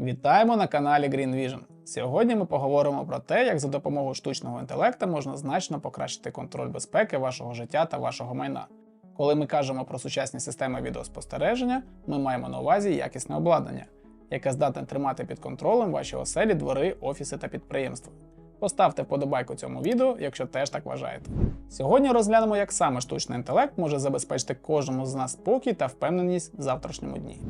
Вітаємо на каналі Green Vision. Сьогодні ми поговоримо про те, як за допомогою штучного інтелекту можна значно покращити контроль безпеки вашого життя та вашого майна. Коли ми кажемо про сучасні системи відеоспостереження, ми маємо на увазі якісне обладнання, яке здатне тримати під контролем ваші оселі, двори, офіси та підприємства. Поставте вподобайку цьому відео, якщо теж так вважаєте. Сьогодні розглянемо, як саме штучний інтелект може забезпечити кожному з нас спокій та впевненість в завтрашньому дні.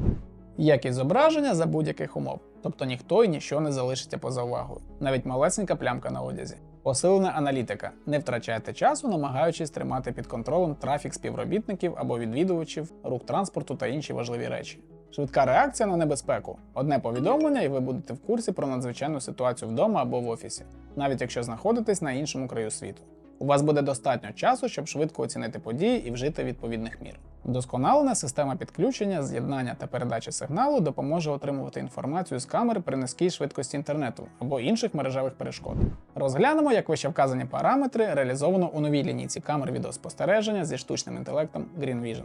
Якість зображення за будь-яких умов, тобто ніхто і ніщо не залишиться поза увагою, навіть малесенька плямка на одязі. Посилена аналітика. Не втрачайте часу, намагаючись тримати під контролем трафік співробітників або відвідувачів, рух транспорту та інші важливі речі. Швидка реакція на небезпеку. Одне повідомлення, і ви будете в курсі про надзвичайну ситуацію вдома або в офісі, навіть якщо знаходитесь на іншому краю світу. У вас буде достатньо часу, щоб швидко оцінити події і вжити відповідних мір. Вдосконалена система підключення, з'єднання та передачі сигналу допоможе отримувати інформацію з камер при низькій швидкості інтернету або інших мережевих перешкод. Розглянемо, як вище вказані параметри реалізовано у новій лінійці камер відеоспостереження зі штучним інтелектом Green Vision.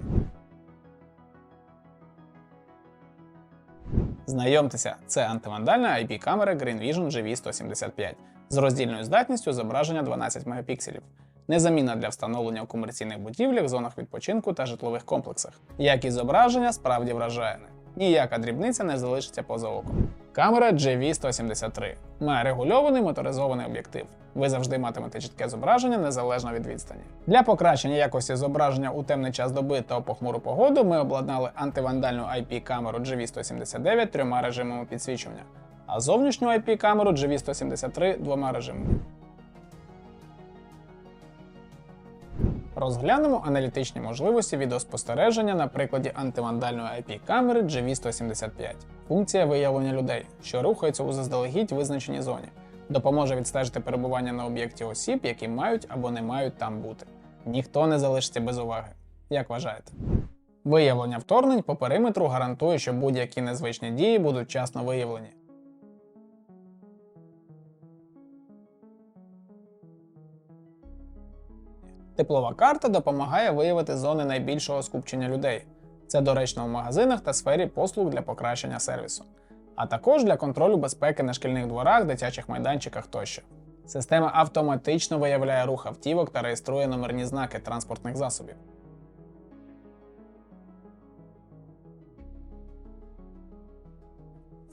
Знайомтеся, це антивандальна IP-камера Green Vision GV175 з роздільною здатністю зображення 12 мегапікселів. Незамінна для встановлення у комерційних будівлях, зонах відпочинку та житлових комплексах. Якість зображення справді вражає. Ніяка дрібниця не залишиться поза оком. Камера GV173 має регульований моторизований об'єктив. Ви завжди матимете чітке зображення незалежно від відстані. Для покращення якості зображення у темний час доби та похмуру погоду ми обладнали антивандальну IP-камеру GV179 трьома режимами підсвічування, а зовнішню IP-камеру GV173 двома режимами. Розглянемо аналітичні можливості відеоспостереження на прикладі антивандальної IP-камери GV175. Функція виявлення людей, що рухаються у заздалегідь визначеній зоні, допоможе відстежити перебування на об'єкті осіб, які мають або не мають там бути. Ніхто не залишиться без уваги. Як вважаєте? Виявлення вторгнень по периметру гарантує, що будь-які незвичні дії будуть вчасно виявлені. Теплова карта допомагає виявити зони найбільшого скупчення людей. Це доречно в магазинах та сфері послуг для покращення сервісу, а також для контролю безпеки на шкільних дворах, дитячих майданчиках тощо. Система автоматично виявляє рух автівок та реєструє номерні знаки транспортних засобів.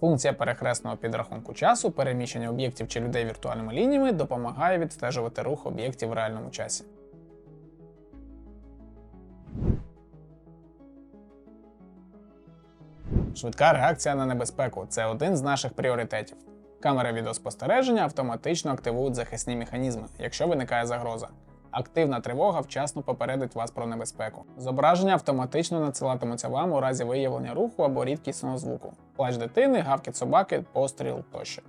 Функція перехресного підрахунку часу, переміщення об'єктів чи людей віртуальними лініями допомагає відстежувати рух об'єктів в реальному часі. Швидка реакція на небезпеку це один з наших пріоритетів. Камери відеоспостереження автоматично активують захисні механізми, якщо виникає загроза. Активна тривога вчасно попередить вас про небезпеку. Зображення автоматично надсилатимуться вам у разі виявлення руху або рідкісного звуку, плач дитини, гавкіт собаки, постріл тощо.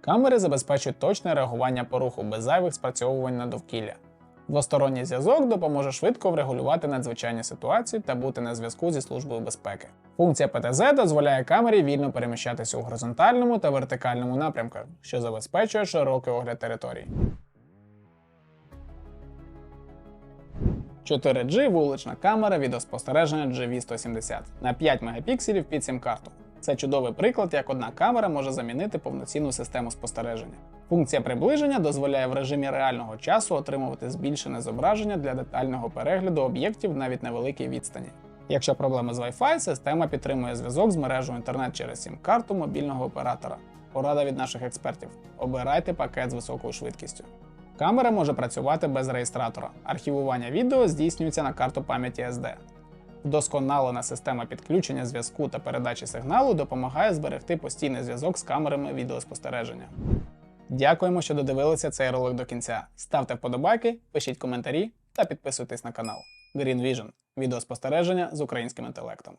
Камери забезпечують точне реагування по руху без зайвих спрацьовувань на довкілля. Двосторонній зв'язок допоможе швидко врегулювати надзвичайні ситуації та бути на зв'язку зі службою безпеки. Функція ПТЗ дозволяє камері вільно переміщатися у горизонтальному та вертикальному напрямках, що забезпечує широкий огляд території. 4G вулична камера відеоспостереження GV170 на 5 мегапікселів під сім-карту. Це чудовий приклад, як одна камера може замінити повноцінну систему спостереження. Функція приближення дозволяє в режимі реального часу отримувати збільшене зображення для детального перегляду об'єктів навіть на великій відстані. Якщо проблема з Wi-Fi, система підтримує зв'язок з мережею інтернет через сім-карту мобільного оператора. Порада від наших експертів: обирайте пакет з високою швидкістю. Камера може працювати без реєстратора. Архівування відео здійснюється на карту пам'яті SD. Вдосконалена система підключення зв'язку та передачі сигналу допомагає зберегти постійний зв'язок з камерами відеоспостереження. Дякуємо, що додивилися цей ролик до кінця. Ставте вподобайки, пишіть коментарі та підписуйтесь на канал. Green Vision відеоспостереження з українським інтелектом.